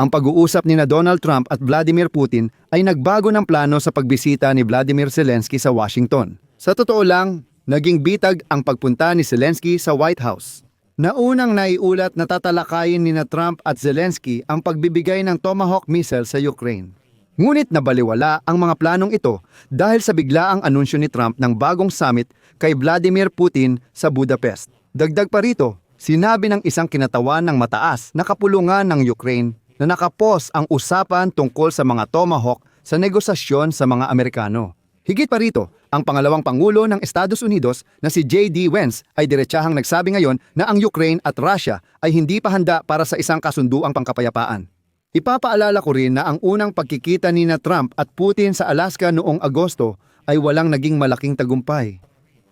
Ang pag-uusap ni na Donald Trump at Vladimir Putin ay nagbago ng plano sa pagbisita ni Vladimir Zelensky sa Washington. Sa totoo lang, naging bitag ang pagpunta ni Zelensky sa White House. Naunang naiulat na tatalakayin ni na Trump at Zelensky ang pagbibigay ng Tomahawk missile sa Ukraine. Ngunit nabaliwala ang mga planong ito dahil sa biglaang anunsyo ni Trump ng bagong summit kay Vladimir Putin sa Budapest. Dagdag pa rito, sinabi ng isang kinatawan ng mataas na kapulungan ng Ukraine na nakapos ang usapan tungkol sa mga Tomahawk sa negosasyon sa mga Amerikano. Higit pa rito, ang pangalawang pangulo ng Estados Unidos na si J.D. Vance ay diretsahang nagsabi ngayon na ang Ukraine at Russia ay hindi pa handa para sa isang kasunduang pangkapayapaan. Ipapaalala ko rin na ang unang pagkikita ni na Trump at Putin sa Alaska noong Agosto ay walang naging malaking tagumpay.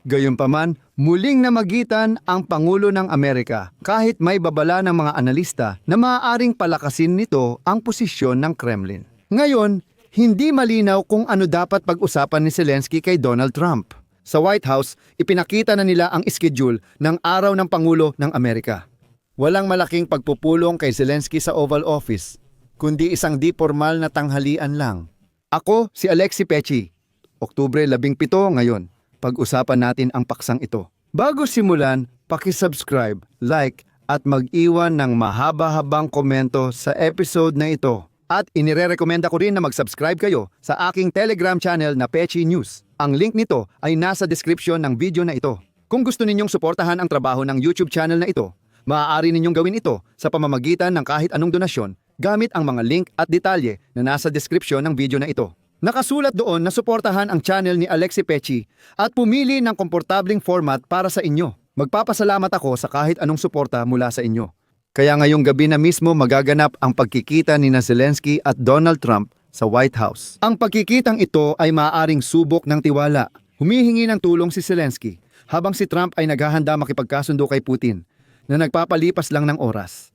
Gayunpaman, muling namagitan ang Pangulo ng Amerika kahit may babala ng mga analista na maaaring palakasin nito ang posisyon ng Kremlin. Ngayon, hindi malinaw kung ano dapat pag-usapan ni Zelensky kay Donald Trump. Sa White House, ipinakita na nila ang schedule ng araw ng Pangulo ng Amerika. Walang malaking pagpupulong kay Zelensky sa Oval Office, kundi isang di formal na tanghalian lang. Ako si Alexi Pechi. Oktubre 17 ngayon. Pag-usapan natin ang paksang ito. Bago simulan, pakisubscribe, like, at mag-iwan ng mahaba-habang komento sa episode na ito. At inirerekomenda ko rin na mag-subscribe kayo sa aking Telegram channel na Pechi News. Ang link nito ay nasa description ng video na ito. Kung gusto ninyong suportahan ang trabaho ng YouTube channel na ito, maaari ninyong gawin ito sa pamamagitan ng kahit anong donasyon gamit ang mga link at detalye na nasa description ng video na ito. Nakasulat doon na suportahan ang channel ni Alexi Pechi at pumili ng komportabling format para sa inyo. Magpapasalamat ako sa kahit anong suporta mula sa inyo. Kaya ngayong gabi na mismo magaganap ang pagkikita ni na Zelensky at Donald Trump sa White House. Ang pagkikitang ito ay maaaring subok ng tiwala. Humihingi ng tulong si Zelensky habang si Trump ay naghahanda makipagkasundo kay Putin na nagpapalipas lang ng oras.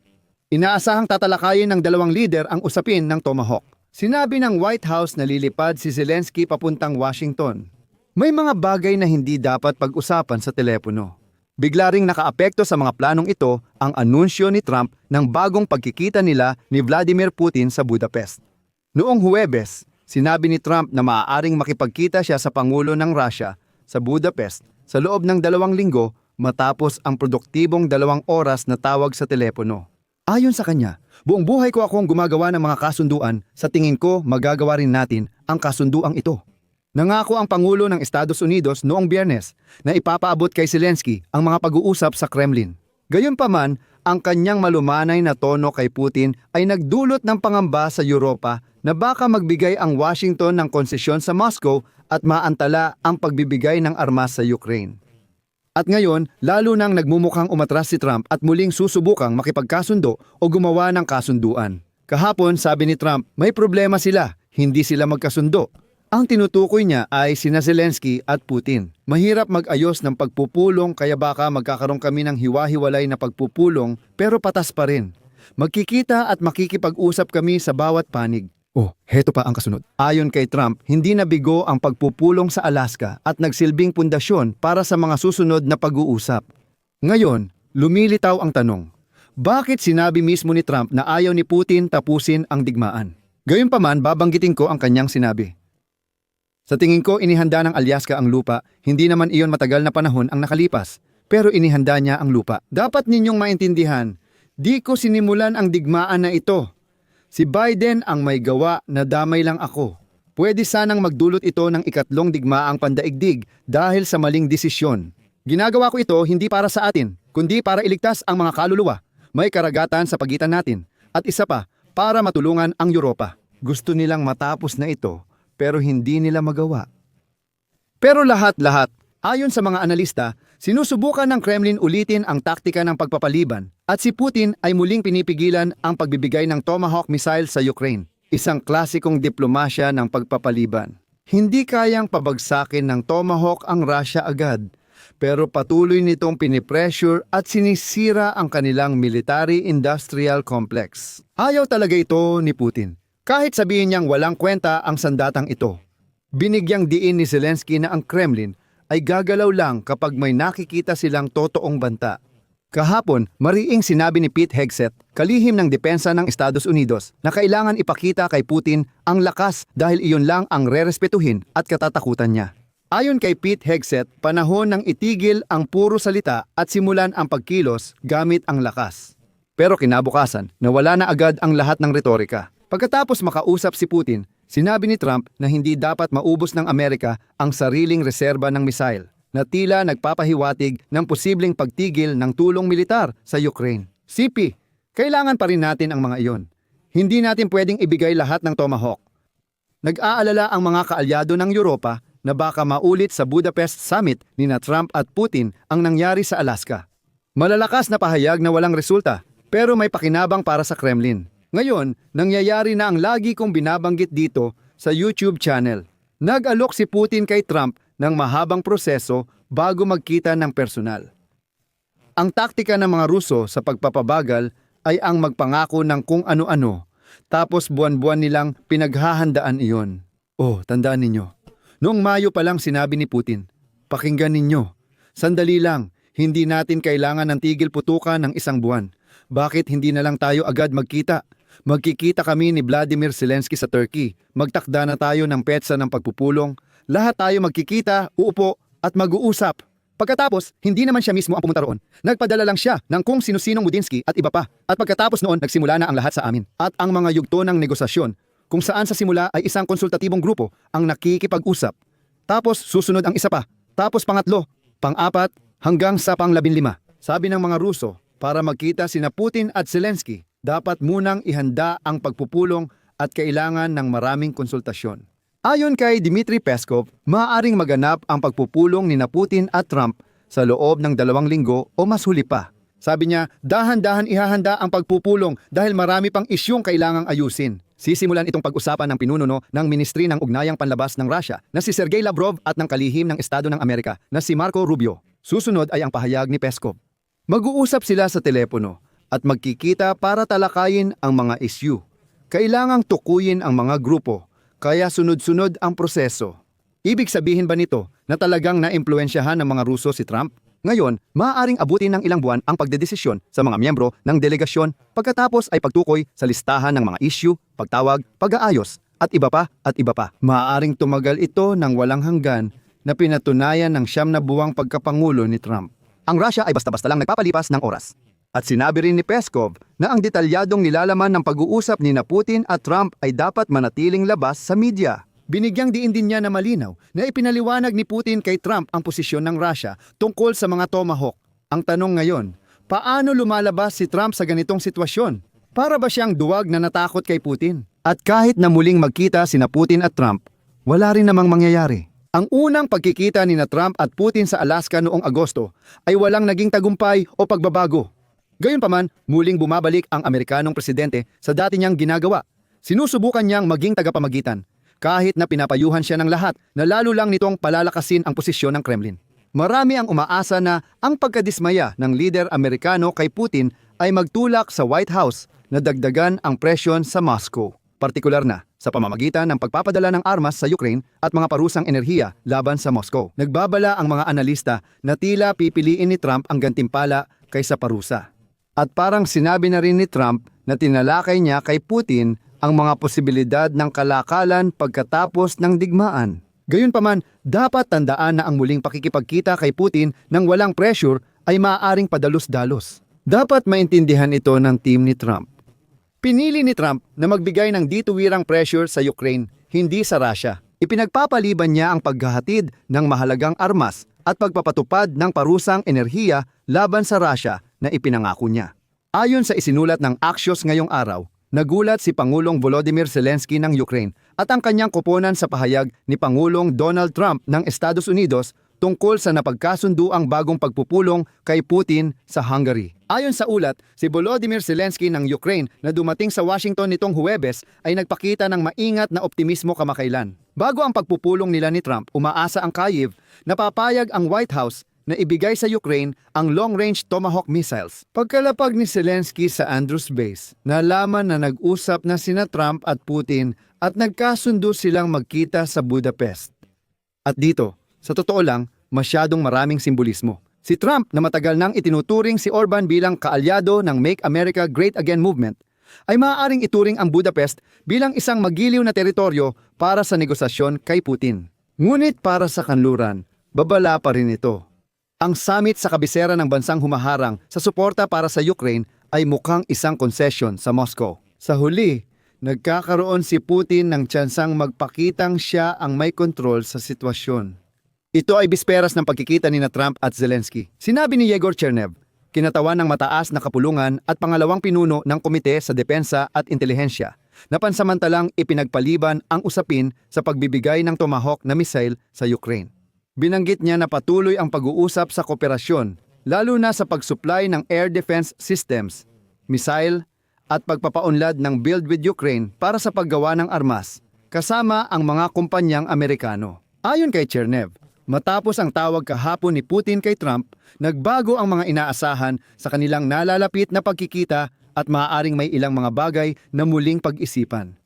Inaasahang tatalakayin ng dalawang lider ang usapin ng Tomahawk. Sinabi ng White House na lilipad si Zelensky papuntang Washington. May mga bagay na hindi dapat pag-usapan sa telepono. Bigla ring nakaapekto sa mga planong ito ang anunsyo ni Trump ng bagong pagkikita nila ni Vladimir Putin sa Budapest. Noong Huwebes, sinabi ni Trump na maaaring makipagkita siya sa Pangulo ng Russia sa Budapest sa loob ng dalawang linggo matapos ang produktibong dalawang oras na tawag sa telepono. Ayon sa kanya, buong buhay ko akong gumagawa ng mga kasunduan, sa tingin ko magagawa rin natin ang kasunduang ito. Nangako ang Pangulo ng Estados Unidos noong biyernes na ipapaabot kay Zelensky ang mga pag-uusap sa Kremlin. Gayunpaman, ang kanyang malumanay na tono kay Putin ay nagdulot ng pangamba sa Europa na baka magbigay ang Washington ng konsesyon sa Moscow at maantala ang pagbibigay ng armas sa Ukraine. At ngayon, lalo nang nagmumukhang umatras si Trump at muling susubukang makipagkasundo o gumawa ng kasunduan. Kahapon, sabi ni Trump, may problema sila, hindi sila magkasundo. Ang tinutukoy niya ay sina Zelensky at Putin. Mahirap mag-ayos ng pagpupulong kaya baka magkakaroon kami ng hiwa-hiwalay na pagpupulong pero patas pa rin. Magkikita at makikipag-usap kami sa bawat panig. Oh, heto pa ang kasunod. Ayon kay Trump, hindi nabigo ang pagpupulong sa Alaska at nagsilbing pundasyon para sa mga susunod na pag-uusap. Ngayon, lumilitaw ang tanong, bakit sinabi mismo ni Trump na ayaw ni Putin tapusin ang digmaan? Gayunpaman, babanggitin ko ang kanyang sinabi. Sa tingin ko, inihanda ng Alyaska ang lupa, hindi naman iyon matagal na panahon ang nakalipas, pero inihanda niya ang lupa. Dapat ninyong maintindihan, di ko sinimulan ang digmaan na ito. Si Biden ang may gawa na damay lang ako. Pwede sanang magdulot ito ng ikatlong digmaang pandaigdig dahil sa maling desisyon. Ginagawa ko ito hindi para sa atin, kundi para iligtas ang mga kaluluwa. May karagatan sa pagitan natin. At isa pa, para matulungan ang Europa. Gusto nilang matapos na ito, pero hindi nila magawa. Pero lahat-lahat, ayon sa mga analista, sinusubukan ng Kremlin ulitin ang taktika ng pagpapaliban at si Putin ay muling pinipigilan ang pagbibigay ng Tomahawk missile sa Ukraine, isang klasikong diplomasya ng pagpapaliban. Hindi kayang pabagsakin ng Tomahawk ang Russia agad, pero patuloy nitong pinipressure at sinisira ang kanilang military-industrial complex. Ayaw talaga ito ni Putin. Kahit sabihin niyang walang kwenta ang sandatang ito. Binigyang diin ni Zelensky na ang Kremlin ay gagalaw lang kapag may nakikita silang totoong banta. Kahapon, mariing sinabi ni Pete Hegseth, kalihim ng depensa ng Estados Unidos, na kailangan ipakita kay Putin ang lakas dahil iyon lang ang rerespetuhin at katatakutan niya. Ayon kay Pete Hegseth, panahon ng itigil ang puro salita at simulan ang pagkilos gamit ang lakas. Pero kinabukasan, nawala na agad ang lahat ng retorika. Pagkatapos makausap si Putin, sinabi ni Trump na hindi dapat maubos ng Amerika ang sariling reserba ng misail na tila nagpapahiwatig ng posibleng pagtigil ng tulong militar sa Ukraine. CP, kailangan pa rin natin ang mga iyon. Hindi natin pwedeng ibigay lahat ng Tomahawk. Nag-aalala ang mga kaalyado ng Europa na baka maulit sa Budapest Summit ni na Trump at Putin ang nangyari sa Alaska. Malalakas na pahayag na walang resulta, pero may pakinabang para sa Kremlin. Ngayon, nangyayari na ang lagi kong binabanggit dito sa YouTube channel. Nag-alok si Putin kay Trump ng mahabang proseso bago magkita ng personal. Ang taktika ng mga Ruso sa pagpapabagal ay ang magpangako ng kung ano-ano, tapos buwan-buwan nilang pinaghahandaan iyon. Oh, tandaan ninyo. Noong Mayo pa lang sinabi ni Putin, pakinggan ninyo, sandali lang, hindi natin kailangan ng tigil putukan ng isang buwan. Bakit hindi na lang tayo agad magkita? Magkikita kami ni Vladimir Zelensky sa Turkey. Magtakda na tayo ng petsa ng pagpupulong. Lahat tayo magkikita, uupo, at mag-uusap. Pagkatapos, hindi naman siya mismo ang pumunta roon. Nagpadala lang siya ng kung sino-sinong Mudinsky at iba pa. At pagkatapos noon, nagsimula na ang lahat sa amin. At ang mga yugto ng negosasyon, kung saan sa simula ay isang konsultatibong grupo ang nakikipag-usap. Tapos susunod ang isa pa. Tapos pangatlo, pang-apat, hanggang sa pang-labinlima. Sabi ng mga Ruso, para magkita sina Putin at Zelensky, dapat munang ihanda ang pagpupulong at kailangan ng maraming konsultasyon. Ayon kay Dmitry Peskov, maaaring maganap ang pagpupulong ni na Putin at Trump sa loob ng dalawang linggo o mas huli pa. Sabi niya, dahan-dahan ihahanda ang pagpupulong dahil marami pang isyong kailangang ayusin. Sisimulan itong pag-usapan ng pinununo ng Ministry ng Ugnayang Panlabas ng Russia na si Sergey Lavrov at ng kalihim ng Estado ng Amerika na si Marco Rubio. Susunod ay ang pahayag ni Peskov. Mag-uusap sila sa telepono at magkikita para talakayin ang mga issue. Kailangang tukuyin ang mga grupo kaya sunod-sunod ang proseso. Ibig sabihin ba nito na talagang naimpluensyahan ng mga Ruso si Trump? Ngayon, maaaring abutin ng ilang buwan ang pagdedesisyon sa mga miyembro ng delegasyon pagkatapos ay pagtukoy sa listahan ng mga issue, pagtawag, pag-aayos, at iba pa at iba pa. Maaaring tumagal ito ng walang hanggan na pinatunayan ng siyam na buwang pagkapangulo ni Trump. Ang Russia ay basta-basta lang nagpapalipas ng oras. At sinabi rin ni Peskov na ang detalyadong nilalaman ng pag-uusap ni na Putin at Trump ay dapat manatiling labas sa media. Binigyang diin din niya na malinaw na ipinaliwanag ni Putin kay Trump ang posisyon ng Russia tungkol sa mga Tomahawk. Ang tanong ngayon, paano lumalabas si Trump sa ganitong sitwasyon? Para ba siyang duwag na natakot kay Putin? At kahit na muling magkita sina Putin at Trump, wala rin namang mangyayari. Ang unang pagkikita ni na Trump at Putin sa Alaska noong Agosto ay walang naging tagumpay o pagbabago. Gayunpaman, muling bumabalik ang Amerikanong presidente sa dati niyang ginagawa. Sinusubukan niyang maging tagapamagitan, kahit na pinapayuhan siya ng lahat na lalo lang nitong palalakasin ang posisyon ng Kremlin. Marami ang umaasa na ang pagkadismaya ng lider Amerikano kay Putin ay magtulak sa White House na dagdagan ang presyon sa Moscow, partikular na sa pamamagitan ng pagpapadala ng armas sa Ukraine at mga parusang enerhiya laban sa Moscow. Nagbabala ang mga analista na tila pipiliin ni Trump ang gantimpala kaysa parusa. At parang sinabi na rin ni Trump na tinalakay niya kay Putin ang mga posibilidad ng kalakalan pagkatapos ng digmaan. Gayunpaman, dapat tandaan na ang muling pakikipagkita kay Putin ng walang pressure ay maaaring padalos-dalos. Dapat maintindihan ito ng team ni Trump. Pinili ni Trump na magbigay ng dituwirang pressure sa Ukraine, hindi sa Russia. Ipinagpapaliban niya ang paghahatid ng mahalagang armas at pagpapatupad ng parusang enerhiya laban sa Russia na ipinangako niya. Ayon sa isinulat ng Axios ngayong araw, nagulat si Pangulong Volodymyr Zelensky ng Ukraine at ang kanyang koponan sa pahayag ni Pangulong Donald Trump ng Estados Unidos tungkol sa napagkasunduang bagong pagpupulong kay Putin sa Hungary. Ayon sa ulat, si Volodymyr Zelensky ng Ukraine na dumating sa Washington nitong Huwebes ay nagpakita ng maingat na optimismo kamakailan. Bago ang pagpupulong nila ni Trump, umaasa ang Kyiv na papayag ang White House na ibigay sa Ukraine ang long-range Tomahawk missiles. Pagkalapag ni Zelensky sa Andrews Base, nalaman na nag-usap na sina Trump at Putin at nagkasundo silang magkita sa Budapest. At dito, sa totoo lang, masyadong maraming simbolismo. Si Trump na matagal nang itinuturing si Orban bilang kaalyado ng Make America Great Again movement, ay maaaring ituring ang Budapest bilang isang magiliw na teritoryo para sa negosasyon kay Putin. Ngunit para sa kanluran, babala pa rin ito. Ang summit sa kabisera ng bansang humaharang sa suporta para sa Ukraine ay mukhang isang konsesyon sa Moscow. Sa huli, nagkakaroon si Putin ng tsansang magpakitang siya ang may kontrol sa sitwasyon. Ito ay bisperas ng pagkikita ni na Trump at Zelensky. Sinabi ni Yegor Chernev, kinatawan ng mataas na kapulungan at pangalawang pinuno ng Komite sa Depensa at Intelihensya na pansamantalang ipinagpaliban ang usapin sa pagbibigay ng Tomahawk na missile sa Ukraine. Binanggit niya na patuloy ang pag-uusap sa kooperasyon, lalo na sa pag-supply ng air defense systems, missile, at pagpapaunlad ng Build with Ukraine para sa paggawa ng armas, kasama ang mga kumpanyang Amerikano. Ayon kay Chernev, matapos ang tawag kahapon ni Putin kay Trump, nagbago ang mga inaasahan sa kanilang nalalapit na pagkikita at maaaring may ilang mga bagay na muling pag-isipan.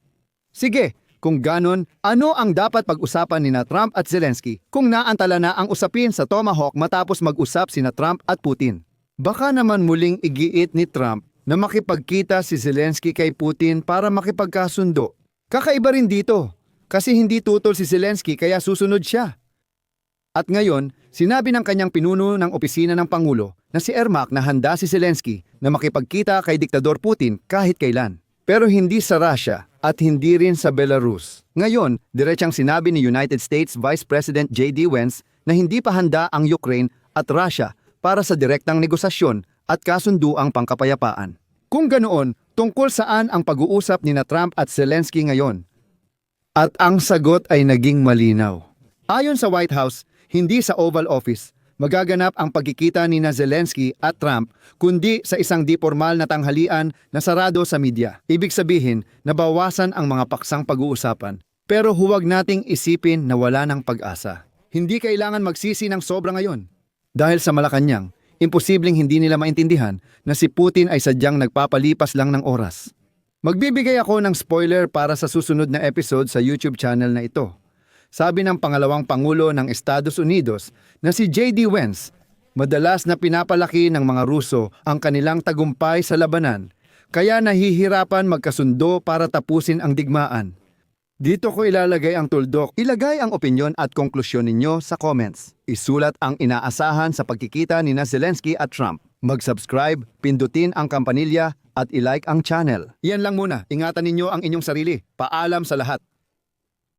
Sige, kung ganon, ano ang dapat pag-usapan ni na Trump at Zelensky kung naantala na ang usapin sa Tomahawk matapos mag-usap sina Trump at Putin? Baka naman muling igiit ni Trump na makipagkita si Zelensky kay Putin para makipagkasundo. Kakaiba rin dito, kasi hindi tutol si Zelensky kaya susunod siya. At ngayon, sinabi ng kanyang pinuno ng opisina ng Pangulo na si Ermak na handa si Zelensky na makipagkita kay Diktador Putin kahit kailan. Pero hindi sa Russia at hindi rin sa Belarus. Ngayon, diretsang sinabi ni United States Vice President J.D. Vance na hindi pa handa ang Ukraine at Russia para sa direktang negosasyon at kasunduang pangkapayapaan. Kung ganoon, tungkol saan ang pag-uusap ni na Trump at Zelensky ngayon? At ang sagot ay naging malinaw. Ayon sa White House, hindi sa Oval Office, magaganap ang pagkikita ni na Zelensky at Trump kundi sa isang di formal na tanghalian na sarado sa media. Ibig sabihin, nabawasan ang mga paksang pag-uusapan. Pero huwag nating isipin na wala ng pag-asa. Hindi kailangan magsisi ng sobra ngayon. Dahil sa Malacanang, imposibleng hindi nila maintindihan na si Putin ay sadyang nagpapalipas lang ng oras. Magbibigay ako ng spoiler para sa susunod na episode sa YouTube channel na ito. Sabi ng pangalawang pangulo ng Estados Unidos na si J.D. Vance, madalas na pinapalaki ng mga Ruso ang kanilang tagumpay sa labanan, kaya nahihirapan magkasundo para tapusin ang digmaan. Dito ko ilalagay ang tuldok. Ilagay ang opinyon at konklusyon ninyo sa comments. Isulat ang inaasahan sa pagkikita ni Zelensky at Trump. Mag-subscribe, pindutin ang kampanilya at ilike ang channel. Yan lang muna. Ingatan ninyo ang inyong sarili. Paalam sa lahat.